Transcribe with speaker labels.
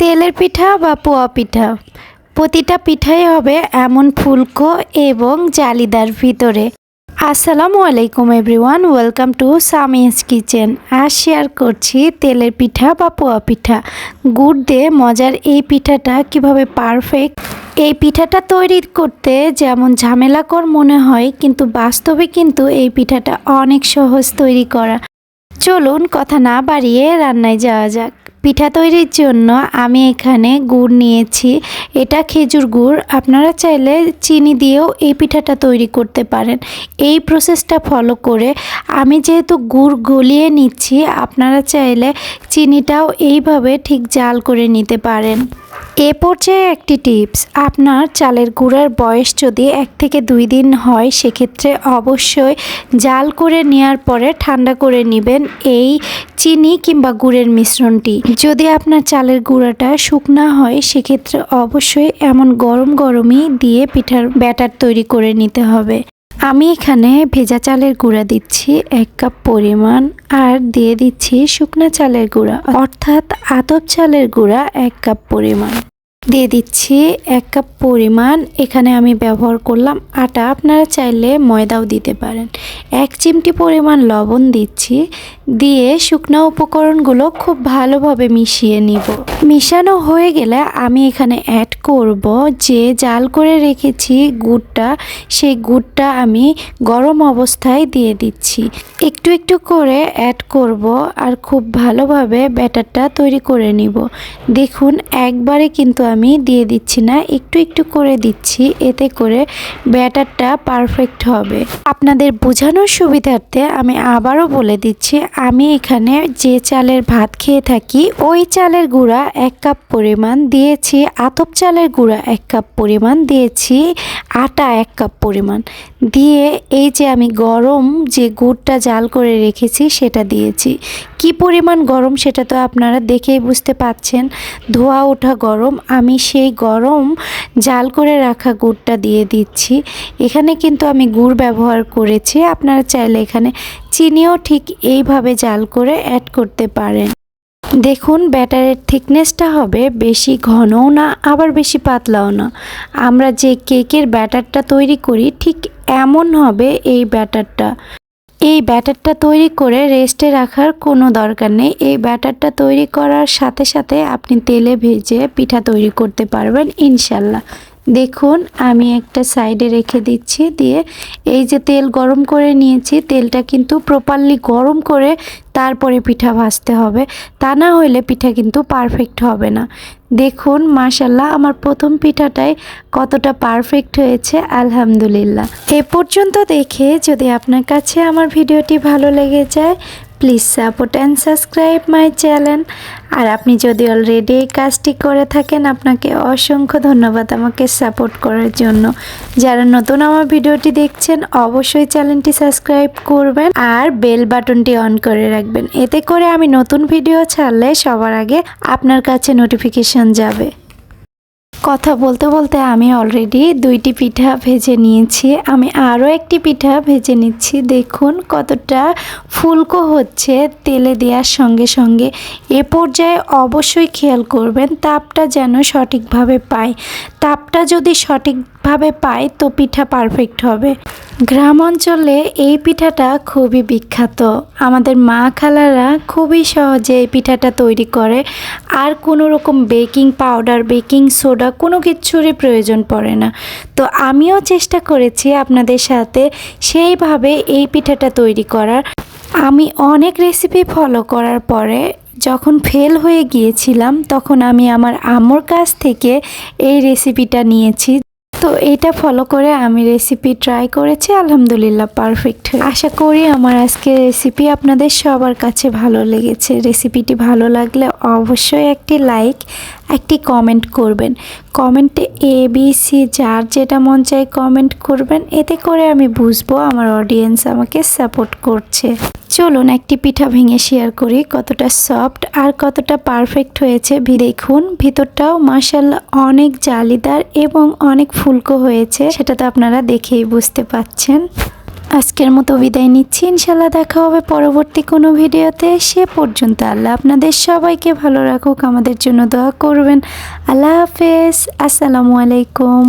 Speaker 1: তেলের পিঠা বা পোয়া পিঠা। প্রতিটা পিঠাই হবে এমন ফুলকো এবং জালিদার ভিতরে। আসসালামু আলাইকুম everyone, welcome to Samia's kitchen. আজ শেয়ার করছি তেলের পিঠা বা পোয়া পিঠা। গুড় দিয়ে মজার এই পিঠাটা কীভাবে পারফেক্ট এই পিঠাটা তৈরি করতে যেমন ঝামেলাকর মনে হয়, কিন্তু বাস্তবে কিন্তু এই পিঠাটা অনেক সহজ তৈরি করা। চলুন কথা না বাড়িয়ে রান্নায় যাওয়া যাক। পিঠা তৈরির জন্য আমি এখানে গুড় নিয়েছি। এটা খেজুর গুড়। আপনারা চাইলে চিনি দিয়েও এই পিঠাটা তৈরি করতে পারেন। এই প্রসেসটা ফলো করে আমি যেহেতু গুড় গলিয়ে নিচ্ছি, আপনারা চাইলে চিনিটাও এইভাবে ঠিক জাল করে নিতে পারেন। এ পর্যায়ে একটি টিপস, আপনার চালের গুঁড়ার বয়স যদি এক থেকে দুই দিন হয়, সেক্ষেত্রে অবশ্যই জাল করে নেওয়ার পরে ঠান্ডা করে নেবেন এই চিনি কিংবা গুড়ের মিশ্রণটি। যদি আপনার চালের গুঁড়াটা শুকনা হয়, সেক্ষেত্রে অবশ্যই এমন গরম গরমই দিয়ে পিঠার ব্যাটার তৈরি করে নিতে হবে। আমি এখানে ভেজা চালের গুঁড়া দিচ্ছি এক কাপ পরিমাণ আর দিয়ে দিচ্ছি শুকনা চালের গুঁড়া, অর্থাৎ আতপ চালের গুঁড়া এক কাপ পরিমাণ। দিয়ে দিচ্ছি এক কাপ পরিমাণ, এখানে আমি ব্যবহার করলাম আটা। আপনারা চাইলে ময়দাও দিতে পারেন। এক চিমটি পরিমাণ লবণ দিচ্ছি। দিয়ে শুকনো উপকরণগুলো খুব ভালোভাবে মিশিয়ে নিব। মিশানো হয়ে গেলে আমি এখানে অ্যাড করব যে জাল করে রেখেছি গুড়টা, সেই গুড়টা আমি গরম অবস্থায় দিয়ে দিচ্ছি। একটু একটু করে অ্যাড করব আর খুব ভালোভাবে ব্যাটারটা তৈরি করে নিব। দেখুন, একবারে কিন্তু আমি দিয়ে দিচ্ছি না, একটু একটু করে দিচ্ছি, এতে করে ব্যাটারটা পারফেক্ট হবে। আপনাদের বোঝানোর সুবিধার্থে আমি আবারও বলে দিচ্ছি আমি এখানে যে চালের ভাত খেয়ে থাকি, ওই চালের গুঁড়া এক কাপ পরিমাণ দিয়েছি, আতপ চালের গুঁড়া এক কাপ পরিমাণ দিয়েছি, আটা এক কাপ পরিমাণ। দিয়ে এই যে আমি গরম যে গুড়টা জাল করে রেখেছি, সেটা দিয়েছি। কি পরিমাণ গরম সেটা তো আপনারা দেখেই বুঝতে পাচ্ছেন। ধোয়া ওঠা গরম, আমি সেই গরম জাল করে রাখা গুড়টা দিয়ে দিচ্ছি। এখানে কিন্তু আমি গুড় ব্যবহার করেছি, আপনারা চাইলে এখানে চিনিও ঠিক এইভাবে জাল করে অ্যাড করতে পারেন। দেখুন, ব্যাটারের থিকনেসটা হবে বেশি ঘনও না, আবার বেশি পাতলাও না। আমরা যে কেকের ব্যাটারটা তৈরি করি, ঠিক এমন হবে এই ব্যাটারটা। এই ব্যাটারটা তৈরি করে রেস্টে রাখার কোনো দরকার নেই। এই ব্যাটারটা তৈরি করার সাথে সাথে আপনি তেলে ভেজে পিঠা তৈরি করতে পারবেন, ইনশাল্লাহ। দেখুন, আমি একটা সাইডে রেখে দিচ্ছি দিয়ে এই যে তেল গরম করে নিয়েছি, তেলটা কিন্তু প্রপারলি গরম করে তারপরে পিঠা ভাজতে হবে। তা না হলে পিঠা কিন্তু পারফেক্ট হবে না। দেখুন মাশাল্লাহ আমার প্রথম পিঠাটাই কতটা পারফেক্ট হয়েছে, আলহামদুলিল্লাহ। এ পর্যন্ত দেখে যদি আপনার কাছে আমার ভিডিওটি ভালো লেগে যায় please support and subscribe my channel আর আপনি যদি অলরেডি এই কাজটি করে থাকেন, আপনাকে অসংখ্য ধন্যবাদ আমাকে সাপোর্ট করার জন্য। যারা নতুন আমার ভিডিওটি দেখছেন, অবশ্যই চ্যানেলটি সাবস্ক্রাইব করবেন আর বেল বাটনটি অন করে রাখবেন। এতে করে আমি নতুন ভিডিও ছাড়লে সবার আগে আপনার কাছে নোটিফিকেশন যাবে। কথা বলতে বলতে আমি অলরেডি দুইটি পিঠা ভেজে নিয়েছি। আমি আরও একটি পিঠা ভেজে নিচ্ছি। দেখুন কতটা ফুলকো হচ্ছে তেলে দেওয়ার সঙ্গে সঙ্গে। এ পর্যায়ে অবশ্যই খেয়াল করবেন, তাপটা যেন সঠিকভাবে পায়। তাপটা যদি সঠিকভাবে পায় তো পিঠা পারফেক্ট হবে। গ্রাম অঞ্চলে এই পিঠাটা খুবই বিখ্যাত। আমাদের মা খালারা খুবই সহজে এই পিঠাটা তৈরি করে। আর কোনো রকম বেকিং পাউডার, বেকিং সোডা কোনো কিছুরই প্রয়োজন পড়ে না। তো আমিও চেষ্টা করেছি আপনাদের সাথে সেইভাবে এই পিঠাটা তৈরি করার। আমি অনেক রেসিপি ফলো করার পরে যখন ফেল হয়ে গিয়েছিলাম, তখন আমি আমার আম্মুর কাছ থেকে এই রেসিপিটা নিয়েছি। তো এটা ফলো করে আমি রেসিপি ট্রাই করেছি, আলহামদুলিল্লাহ পারফেক্ট আশা করি আমার আজকে রেসিপি আপনাদের সবার কাছে ভালো লেগেছে। রেসিপিটি ভালো লাগলে অবশ্যই একটি লাইক একটি কমেন্ট করবেন। কমেন্টে এ বি সি যার যেটা মন চায় কমেন্ট করবেন। এতে করে আমি বুঝব আমার অডিয়েন্স আমাকে সাপোর্ট করছে। চলুন একটি পিঠা ভেঙে শেয়ার করি কতটা সফট আর কতটা পারফেক্ট হয়েছে। দেখুন, ভিতরটাও মাসাল্লাহ অনেক জালিদার এবং অনেক ফুলকো হয়েছে, সেটা তো আপনারা দেখেই বুঝতে পাচ্ছেন। আজকের মতো বিদায় নিচ্ছি ইনশাল্লাহ দেখা হবে পরবর্তী কোনো ভিডিওতে। সে পর্যন্ত আল্লাহ আপনাদের সবাইকে ভালো রাখুক, আমাদের জন্য দোয়া করবেন। আল্লাহ হাফেজ, আসসালামু আলাইকুম।